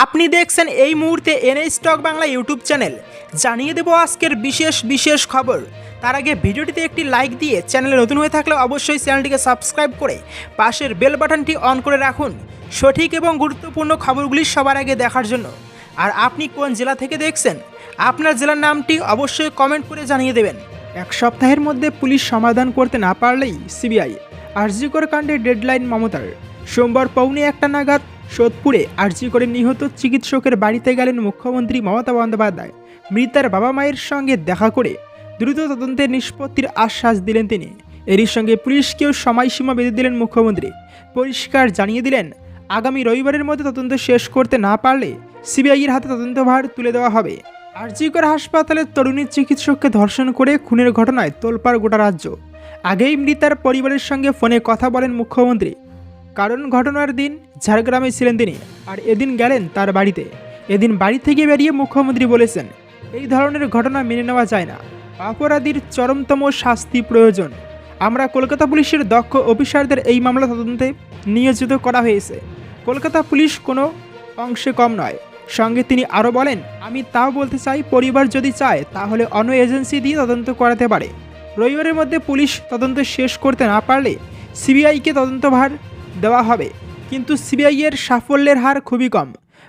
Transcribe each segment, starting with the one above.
আপনি দেখছেন এই মুহূর্তে NA stock Bangla YouTube channel. জানিয়ে দেব আজকের বিশেষ বিশেষ খবর। তার আগে ভিডিওটিতে একটি লাইক দিয়ে চ্যানেলে নতুন হয়ে থাকলে অবশ্যই চ্যানেলটিকে সাবস্ক্রাইব করে পাশের বেল বাটনটি অন করে রাখুন। সঠিক এবং গুরুত্বপূর্ণ খবরগুলি সবার আগে দেখার জন্য। আর আপনি কোন জেলা থেকে দেখছেন? আপনার জেলার নামটি অবশ্যই কমেন্ট করে জানিয়ে দেবেন। এক সপ্তাহের মধ্যে পুলিশ সমাধান করতে না পারলেই সিবিআই। আরজিকর কাণ্ডে ডেডলাইন মমতার। সোমবার পৌনে একটা নাগাদ সোদপুরে আরজি করে নিহত চিকিৎসকের বাড়িতে গেলেন মুখ্যমন্ত্রী মমতা বন্দ্যোপাধ্যায়। মৃতার বাবা মায়ের সঙ্গে দেখা করে দ্রুত তদন্তের নিষ্পত্তির আশ্বাস দিলেন তিনি। এরই সঙ্গে পুলিশকেও সময়সীমা বেঁধে দিলেন মুখ্যমন্ত্রী। পরিষ্কার জানিয়ে দিলেন, আগামী রবিবারের মধ্যে তদন্ত শেষ করতে না পারলে সিবিআইয়ের হাতে তদন্তভার তুলে দেওয়া হবে। আরজিকর হাসপাতালে তরুণী চিকিৎসককে ধর্ষণ করে খুনের ঘটনায় তোলপাড় গোটা রাজ্য। আগেই মৃতার পরিবারের সঙ্গে ফোনে কথা বলেন মুখ্যমন্ত্রী। কারণ ঘটনার দিন ঝাড়গ্রামে ছিলেন তিনি, আর এদিন গেলেন তার বাড়িতে। এদিন বাড়ি থেকে বেরিয়ে মুখ্যমন্ত্রী বলেছেন, এই ধরনের ঘটনা মেনে নেওয়া যায় না। অপরাধীর চরমতম শাস্তি প্রয়োজন। আমরা কলকাতা পুলিশের দক্ষ অফিসারদের এই মামলা তদন্তে নিয়োজিত করা হয়েছে। কলকাতা পুলিশ কোনো অংশে কম নয়। সঙ্গে তিনি আরও বলেন, আমি তাও বলতে চাই, পরিবার যদি চায়, তাহলে অন্য এজেন্সি দিয়ে তদন্ত করাতে পারে। রবিবারের মধ্যে পুলিশ তদন্ত শেষ করতে না পারলে সিবিআইকে তদন্তভার দেওয়া হবে। কিন্তু সিবিআইয়ের সাফল্যের হার খুবই কম।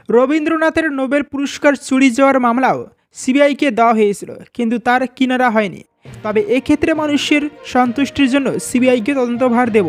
রবীন্দ্রনাথের নোবেল পুরস্কার চুরি যাওয়ার মামলাও সিবিআইকে দেওয়া হয়েছিল, কিন্তু তার কিনারা হয়নি। তবে এক্ষেত্রে মানুষের সন্তুষ্টির জন্য সিবিআইকে তদন্তভার দেব।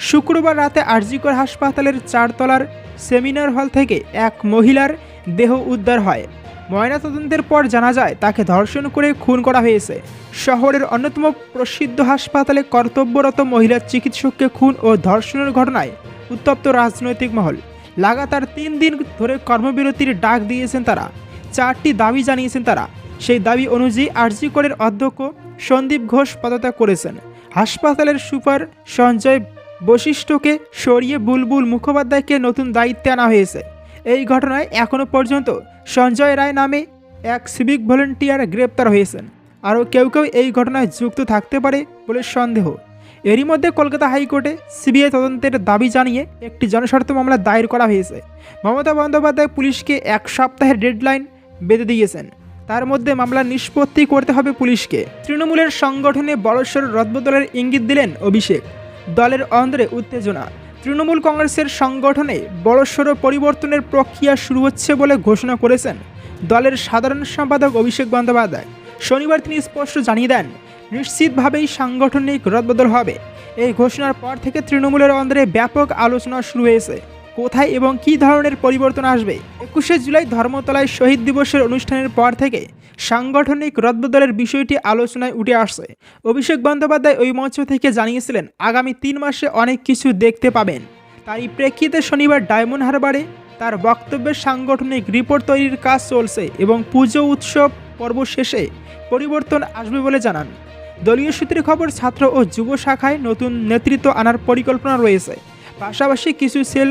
শুক্রবার রাতে আরজিকর হাসপাতালের চারতলার সেমিনার হল থেকে এক মহিলার দেহ উদ্ধার হয়। ময়নাতদন্তের পর জানা যায়, তাকে ধর্ষণ করে খুন করা হয়েছে। শহরের অন্যতম প্রসিদ্ধ হাসপাতালে কর্তব্যরত মহিলা চিকিৎসককে খুন ও ধর্ষণের ঘটনায় উত্তপ্ত রাজনৈতিক মহল। লাগাতার তিন দিন ধরে কর্মবিরতির ডাক দিয়েছেন তারা। চারটি দাবি জানিয়েছেন তারা। সেই দাবি অনুযায়ী আরজি করের অধ্যক্ষ সন্দীপ ঘোষ পদত্যাগ করেছেন। হাসপাতালের সুপার সঞ্জয় বৈশিষ্ট্যকে সরিয়ে বুলবুল মুখোপাধ্যায়কে নতুন দায়িত্বে আনা হয়েছে। এই ঘটনায় এখনও পর্যন্ত সঞ্জয় রায় নামে এক সিভিক ভলেন্টিয়ার গ্রেপ্তার হয়েছেন। আরও কেউ কেউ এই ঘটনায় যুক্ত থাকতে পারে বলে সন্দেহ। এরই মধ্যে কলকাতা হাইকোর্টে সিবিআই তদন্তের দাবি জানিয়ে একটি জনস্বার্থ মামলা দায়ের করা হয়েছে। মমতা বন্দ্যোপাধ্যায় পুলিশকে এক সপ্তাহের ডেডলাইন বেঁধে দিয়েছেন। তার মধ্যে মামলা নিষ্পত্তি করতে হবে পুলিশকে। তৃণমূলের সংগঠনে বড়সড় রদবদলের ইঙ্গিত দিলেন অভিষেক। দলের অন্দরে উত্তেজনা। তৃণমূল কংগ্রেসের সংগঠনে বড়সড় পরিবর্তনের প্রক্রিয়া শুরু হচ্ছে বলে ঘোষণা করেছেন দলের সাধারণ সম্পাদক অভিষেক বন্দ্যোপাধ্যায়। শনিবার তিনি স্পষ্ট জানিয়ে দেন, নিশ্চিতভাবেই সাংগঠনিক রদবদল হবে। এই ঘোষণার পর থেকে তৃণমূলের অন্দরে ব্যাপক আলোচনা শুরু হয়েছে। কোথায় এবং কী ধরনের পরিবর্তন আসবে? একুশে জুলাই ধর্মতলায় শহীদ দিবসের অনুষ্ঠানের পর থেকে সাংগঠনিক রদবদলের বিষয়টি আলোচনায় উঠে আসছে। অভিষেক বন্দ্যোপাধ্যায় ওই মঞ্চ থেকে জানিয়েছিলেন, আগামী তিন মাসে অনেক কিছু দেখতে পাবেন। তারই প্রেক্ষিতে শনিবার ডায়মন্ড হারবারে তার বক্তব্যের সাংগঠনিক রিপোর্ট তৈরির কাজ চলছে এবং পুজো উৎসব পর্ব শেষে পরিবর্তন আসবে বলে জানান। দলীয় সূত্রে খবর, ছাত্র ও যুব শাখায় নতুন নেতৃত্ব আনার পরিকল্পনা রয়েছে। পাশাপাশি কিছু সেল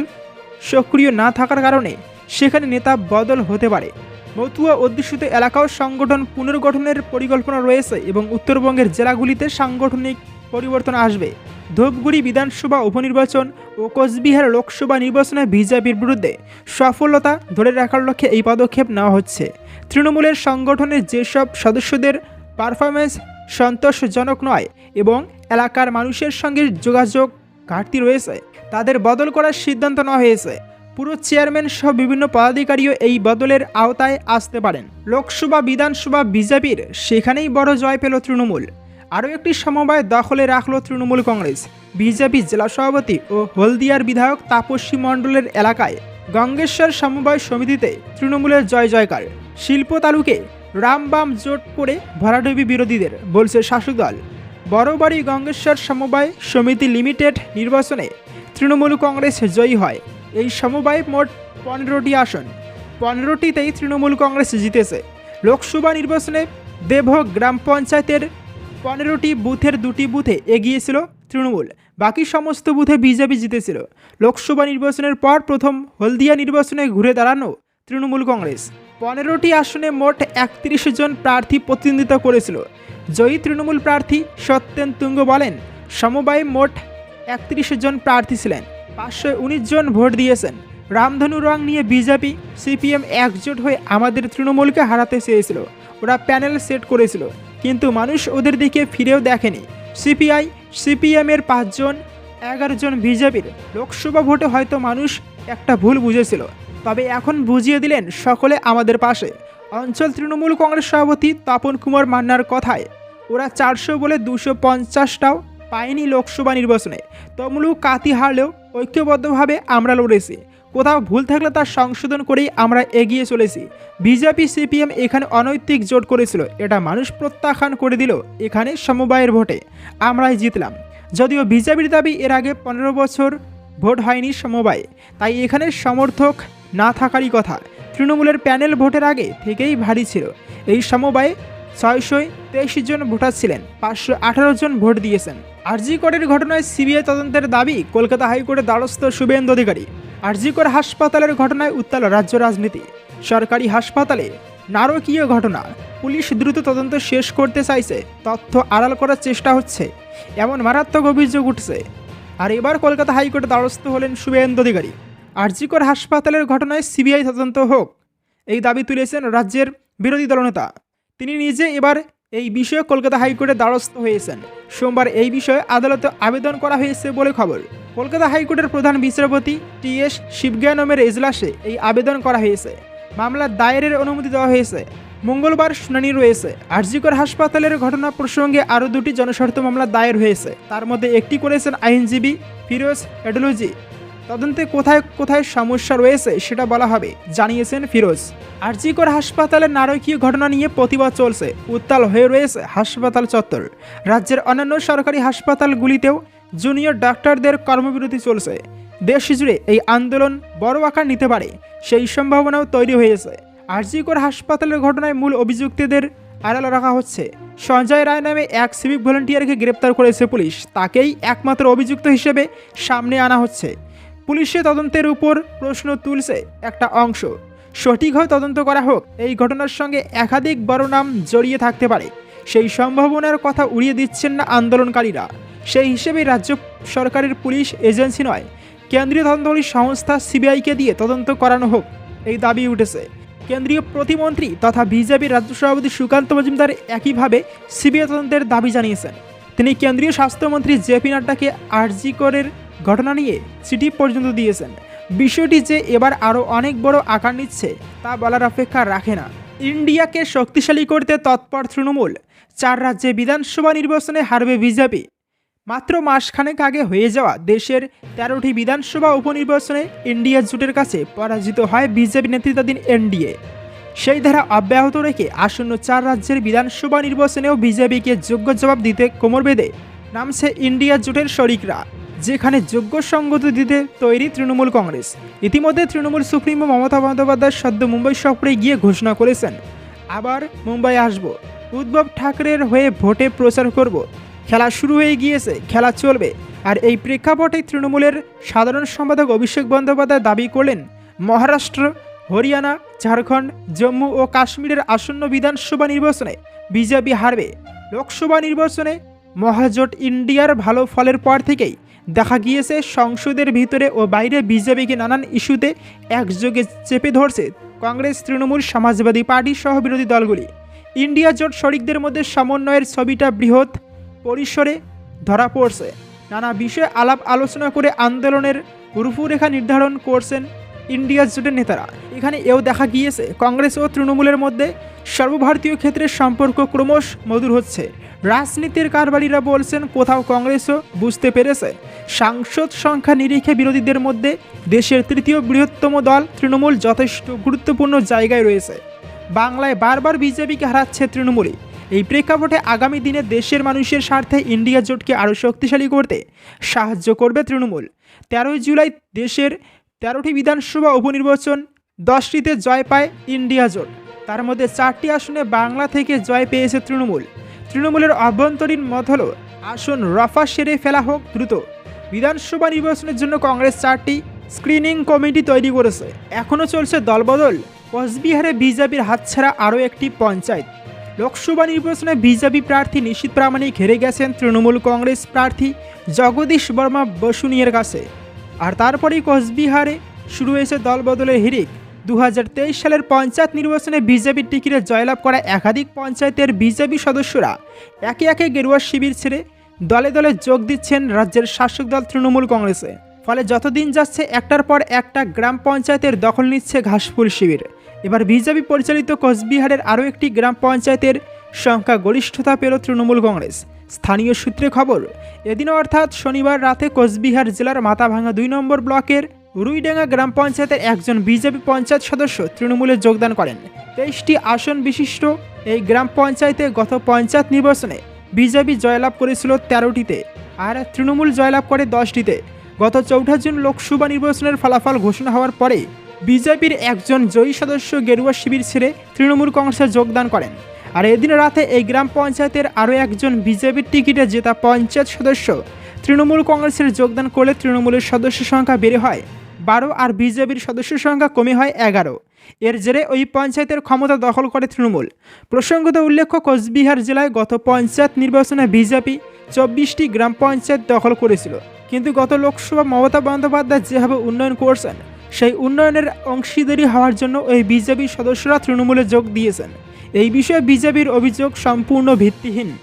সক্রিয় না থাকার কারণে সেখানে নেতা বদল হতে পারে। মতুয়া অধ্যুষিত এলাকাও সংগঠন পুনর্গঠনের পরিকল্পনা রয়েছে এবং উত্তরবঙ্গের জেলাগুলিতে সাংগঠনিক পরিবর্তন আসবে। ধূপগুড়ি বিধানসভা উপনির্বাচন ও কোচবিহার লোকসভা নির্বাচনে বিজেপির বিরুদ্ধে সফলতা ধরে রাখার লক্ষ্যে এই পদক্ষেপ নেওয়া হচ্ছে। তৃণমূলের সংগঠনের যেসব সদস্যদের পারফরমেন্স সন্তোষজনক নয় এবং এলাকার মানুষের সঙ্গে যোগাযোগ ঘাটতি রয়েছে তাদের বদল করার সিদ্ধান্ত নেওয়া হয়েছে। পুরো চেয়ারম্যান সহ বিভিন্ন পদাধিকারীও এই বদলের আওতায় আসতে পারেন। লোকসভা, বিধানসভা, বিজেপির সেখানেই বড় জয় পেল তৃণমূল। আরও একটি সমবায় দখলে রাখল তৃণমূল কংগ্রেস। বিজেপি জেলা সভাপতি ও হলদিয়ার বিধায়ক তাপস্বী মণ্ডলের এলাকায় গঙ্গেশ্বর সমবায় সমিতিতে তৃণমূলের জয় জয়কার। শিল্প তালুকে রামবাম জোট করে ভরাডুবি বিরোধীদের, বলছে শাসক দল। বড়বাড়ি গঙ্গেশ্বর সমবায় সমিতি লিমিটেড নির্বাচনে তৃণমূল কংগ্রেস জয়ী হয়। এই সমবায় মোট পনেরোটি আসন। পনেরোটিতেই তৃণমূল কংগ্রেস জিতেছে। লোকসভা নির্বাচনে দেবভোগ গ্রাম পঞ্চায়েতের পনেরোটি বুথের দুটি বুথে এগিয়েছিল তৃণমূল। বাকি সমস্ত বুথে বিজেপি জিতেছিল। লোকসভা নির্বাচনের পর প্রথম হলদিয়া নির্বাচনে ঘুরে দাঁড়ানো তৃণমূল কংগ্রেস। পনেরোটি আসনে মোট একত্রিশ জন প্রার্থী প্রতিদ্বন্দ্বিতা করেছিল। জয়ী তৃণমূল প্রার্থী সত্যেন তুঙ্গ বলেন, সমবায় মোট একত্রিশ জন প্রার্থী ছিলেন। পাঁচশো উনিশ জন ভোট দিয়েছেন। রামধনু রং নিয়ে বিজেপি, সিপিএম একজোট হয়ে আমাদের তৃণমূলকে হারাতে চেয়েছিল। ওরা প্যানেল সেট করেছিল। কিন্তু মানুষ ওদের দিকে ফিরেও দেখেনি। সিপিআই, সিপিএমের পাঁচজন, এগারো জন বিজেপির লোকসভা ভোটে হয়তো মানুষ একটা ভুল বুঝেছিল। তবে এখন বুঝিয়ে দিলেন সকলে আমাদের পাশে। অঞ্চল তৃণমূল কংগ্রেস সভাপতি তপন কুমার মান্নার কথায়, ওরা চারশো বলে দুশো পঞ্চাশটাও পায়নি লোকসভা নির্বাচনে। তমলুক কাতি হারলেও ঐক্যবদ্ধভাবে আমরা লড়েছি। কোথাও ভুল থাকলে তার সংশোধন করেই আমরা এগিয়ে চলেছি। বিজেপি, সিপিএম এখানে অনৈতিক জোট করেছিল। এটা মানুষ প্রত্যাখ্যান করে দিল এখানে সমবায়ের ভোটে। আমরাই জিতলাম। যদিও বিজেপির দাবি এর আগে পনেরো বছর ভোট হয়নি সমবায়ে। তাই এখানে সমর্থক না থাকারই কথা। তৃণমূলের প্যানেল ভোটের আগে থেকেই ভারী ছিল। এই সমবায়ে ছয়শো তেইশ জন ভোটার ছিলেন। পাঁচশো আঠারো জন ভোট দিয়েছেন। আরজিকরের ঘটনায় সিবিআই তদন্তের দাবি, কলকাতা হাইকোর্টের দ্বারস্থ শুভেন্দু অধিকারী। আরজিকর হাসপাতালের ঘটনায় উত্তাল রাজ্য রাজনীতি। সরকারি হাসপাতালে নারকীয় ঘটনা। পুলিশ দ্রুত তদন্ত শেষ করতে চাইছে। তথ্য আড়াল করার চেষ্টা হচ্ছে। এমন মারাত্মক অভিযোগ উঠছে। আর এবার কলকাতা হাইকোর্টে দ্বারস্থ হলেন শুভেন্দু অধিকারী। আরজিকর হাসপাতালের ঘটনায় সিবিআই তদন্ত হোক। এই দাবি তুলেছেন রাজ্যের বিরোধী দলনেতা। তিনি নিজে এবার এই বিষয়ে কলকাতা হাইকোর্টে দ্বারস্থ হয়েছেন। সোমবার এই বিষয়ে আদালতে আবেদন করা হয়েছে বলে খবর। কলকাতা হাইকোর্টের প্রধান বিচারপতি টি এস শিবজ্ঞানমের এজলাসে এই আবেদন করা হয়েছে। মামলা দায়েরের অনুমতি দেওয়া হয়েছে। মঙ্গলবার শুনানি রয়েছে। আরজিকর হাসপাতালের ঘটনা প্রসঙ্গে আরও দুটি জনস্বার্থ মামলা দায়ের হয়েছে। তার মধ্যে একটি করেছেন আইনজীবী ফিরোজ এডোলজি তদন্তে কোথায় কোথায় সমস্যা রয়েছে সেটা বলা হবে, জানিয়েছেন ফিরোজ। আরজিকর হাসপাতালের নারকীয় ঘটনা নিয়ে প্রতিবাদ চলছে, উত্তাল হয়ে রয়েছে হাসপাতাল চত্বর। রাজ্যের অন্যান্য সরকারি হাসপাতালগুলিতেও জুনিয়র ডাক্তারদের কর্মবিরতি চলছে। দেশ জুড়ে এই আন্দোলন বড় আকার নিতে পারে, সেই সম্ভাবনাও তৈরি হয়েছে। আরজিকর হাসপাতালের ঘটনায় মূল অভিযুক্তদের আড়াল রাখা হচ্ছে। সঞ্জয় রায় নামে এক সিভিক ভলেন্টিয়ারকে গ্রেপ্তার করেছে পুলিশ। তাকেই একমাত্র অভিযুক্ত হিসেবে সামনে আনা হচ্ছে। পুলিশে তদন্তের উপর প্রশ্ন তুলছে একটা অংশ। সঠিকভাবে তদন্ত করা হোক, এই ঘটনার সঙ্গে একাধিক বড় নাম জড়িয়ে থাকতে পারে। সেই সম্ভাবনার কথা উড়িয়ে দিচ্ছেন না আন্দোলনকারীরা। সেই হিসেবে রাজ্য সরকারের পুলিশ এজেন্সি নয়, কেন্দ্রীয় তদন্তকারী সংস্থা সিবিআইকে দিয়ে তদন্ত করানো হোক, এই দাবি উঠেছে। কেন্দ্রীয় প্রতিমন্ত্রী তথা বিজেপির রাজ্য সভাপতি সুকান্ত মজুমদার একইভাবে সিবিআই তদন্তের দাবি জানিয়েছেন। তিনি কেন্দ্রীয় স্বাস্থ্যমন্ত্রী জেপি নাড্ডাকে আরজি করের ঘটনা নিয়ে চিঠি পর্যন্ত দিয়েছেন। বিষয়টি যে এবার আরও অনেক বড় আকার নিচ্ছে, তা বলার অপেক্ষা রাখে না। ইন্ডিয়াকে শক্তিশালী করতে তৎপর তৃণমূল, চার রাজ্যে বিধানসভা নির্বাচনে হারবে বিজেপি। মাত্র মাসখানেক আগে হয়ে যাওয়া দেশের তেরোটি বিধানসভা উপনির্বাচনে ইন্ডিয়া জোটের কাছে পরাজিত হয় বিজেপি নেতৃত্বাধীন এনডিএ। সেই ধারা অব্যাহত রেখে আসন্ন চার রাজ্যের বিধানসভা নির্বাচনেও বিজেপিকে যোগ্য জবাব দিতে কোমর বেঁধে নামছে ইন্ডিয়া জোটের শরিকরা। যেখানে যোগ্য সঙ্গত দিতে তৈরি তৃণমূল কংগ্রেস। ইতিমধ্যে তৃণমূল সুপ্রিমো মমতা বন্দ্যোপাধ্যায় সদ্য মুম্বাই সফরে গিয়ে ঘোষণা করেছেন, আবার মুম্বাই আসব। উদ্ভব ঠাকরের হয়ে ভোটে প্রচার করব। খেলা শুরু হয়ে গিয়েছে, খেলা চলবে। আর এই প্রেক্ষাপটে তৃণমূলের সাধারণ সম্পাদক অভিষেক বন্দ্যোপাধ্যায় দাবি করলেন, মহারাষ্ট্র, হরিয়ানা, ঝাড়খণ্ড, জম্মু ও কাশ্মীরের আসন্ন বিধানসভা নির্বাচনে বিজেপি হারবে। লোকসভা নির্বাচনে মহাজোট ইন্ডিয়ার ভালো ফলের পর থেকেই দেখা গিয়েছে, সংসদের ভিতরে ও বাইরে বিজেপিকে নানান ইস্যুতে একযোগে চেপে ধরছে কংগ্রেস, তৃণমূল, সমাজবাদী পার্টি সহ বিরোধী দলগুলি। ইন্ডিয়া জোট শরিকদের মধ্যে সমন্বয়ের ছবিটা বৃহৎ পরিসরে ধরা পড়ছে। নানা বিষয়ে আলাপ আলোচনা করে আন্দোলনের রূপরেখা নির্ধারণ করছেন ইন্ডিয়া জোটের নেতারা। এখানে এও দেখা গিয়েছে, কংগ্রেস ও তৃণমূলের মধ্যে সর্বভারতীয় ক্ষেত্রে সম্পর্ক ক্রমশ মধুর হচ্ছে। রাজনীতির কারবারিরা বলছেন, কোথাও কংগ্রেসও বুঝতে পেরেছে। সাংসদ সংখ্যা নিরিখে বিরোধীদের মধ্যে দেশের তৃতীয় বৃহত্তম দল তৃণমূল যথেষ্ট গুরুত্বপূর্ণ জায়গায় রয়েছে। বাংলায় বারবার বিজেপিকে হারাচ্ছে তৃণমূলই। এই প্রেক্ষাপটে আগামী দিনে দেশের মানুষের স্বার্থে ইন্ডিয়া জোটকে আরও শক্তিশালী করতে সাহায্য করবে তৃণমূল। তেরোই জুলাই দেশের তেরোটি বিধানসভা উপনির্বাচন, দশটিতে জয় পায় ইন্ডিয়া জোট। তার মধ্যে চারটি আসনে বাংলা থেকে জয় পেয়েছে তৃণমূল। তৃণমূলের অভ্যন্তরীণ মত হল, আসন রফা সেরে ফেলা হোক দ্রুত। বিধানসভা নির্বাচনের জন্য কংগ্রেস চারটি স্ক্রিনিং কমিটি তৈরি করেছে। এখনও চলছে দলবদল। কোচবিহারে বিজেপির হাতছাড়া আরও একটি পঞ্চায়েত। লোকসভা নির্বাচনে বিজেপি প্রার্থী নিশীত প্রামাণিক হেরে গেছেন তৃণমূল কংগ্রেস প্রার্থী জগদীশ বর্মা বসুনিয়ার কাছে। আর তারপরেই কোচবিহারে শুরু হয়েছে দলবদলের হিরিক দু হাজার তেইশ সালের পঞ্চায়েত নির্বাচনে বিজেপির টিকিটে জয়লাভ করা একাধিক পঞ্চায়েতের বিজেপি সদস্যরা একে একে গেরুয়া শিবির ছেড়ে দলে দলে যোগ দিচ্ছেন রাজ্যের শাসক দল তৃণমূল কংগ্রেসে। ফলে যতদিন যাচ্ছে, একটার পর একটা গ্রাম পঞ্চায়েতের দখল নিচ্ছে ঘাসফুল শিবির। এবার বিজেপি পরিচালিত কোচবিহারের আরও একটি গ্রাম পঞ্চায়েতের সংখ্যা গরিষ্ঠতা পেল তৃণমূল কংগ্রেস। স্থানীয় সূত্রে খবর এদিন অর্থাৎ শনিবার রাতে কোচবিহার জেলার মাথাভাঙা দুই নম্বর ব্লকের রুইডাঙ্গা গ্রাম পঞ্চায়েতের একজন বিজেপি পঞ্চায়েত সদস্য তৃণমূলে যোগদান করেন। তেইশটি আসন বিশিষ্ট এই গ্রাম পঞ্চায়েতে গত পঞ্চায়েত নির্বাচনে বিজেপি জয়লাভ করেছিল তেরোটিতে আর তৃণমূল জয়লাভ করে দশটিতে। গত চৌঠা জুন লোকসভা নির্বাচনের ফলাফল ঘোষণা হওয়ার পরে বিজেপির একজন জয়ী সদস্য গেরুয়া শিবির ছেড়ে তৃণমূল কংগ্রেসে যোগদান করেন। আর এদিন রাতে এই গ্রাম পঞ্চায়েতের আরও একজন বিজেপির টিকিটে জেতা পঞ্চায়েত সদস্য তৃণমূল কংগ্রেসের যোগদান করলে তৃণমূলের সদস্য সংখ্যা বেড়ে হয়। বারো আর বিজেপির সদস্য সংখ্যা কমে হয় এগারো। এর জেরে ওই পঞ্চায়েতের ক্ষমতা দখল করে তৃণমূল। প্রসঙ্গত উল্লেখ্য, কোচবিহার জেলায় গত পঞ্চায়েত নির্বাচনে বিজেপি চব্বিশটি গ্রাম পঞ্চায়েত দখল করেছিল। কিন্তু গত লোকসভা মমতা বন্দ্যোপাধ্যায় যেভাবে উন্নয়ন করছেন, সেই উন্নয়নের অংশীদারি হওয়ার জন্য ওই বিজেপির সদস্যরা তৃণমূলে যোগ দিয়েছেন। এই বিষয়ে বিজেপির অভিযোগ সম্পূর্ণ ভিত্তিহীন।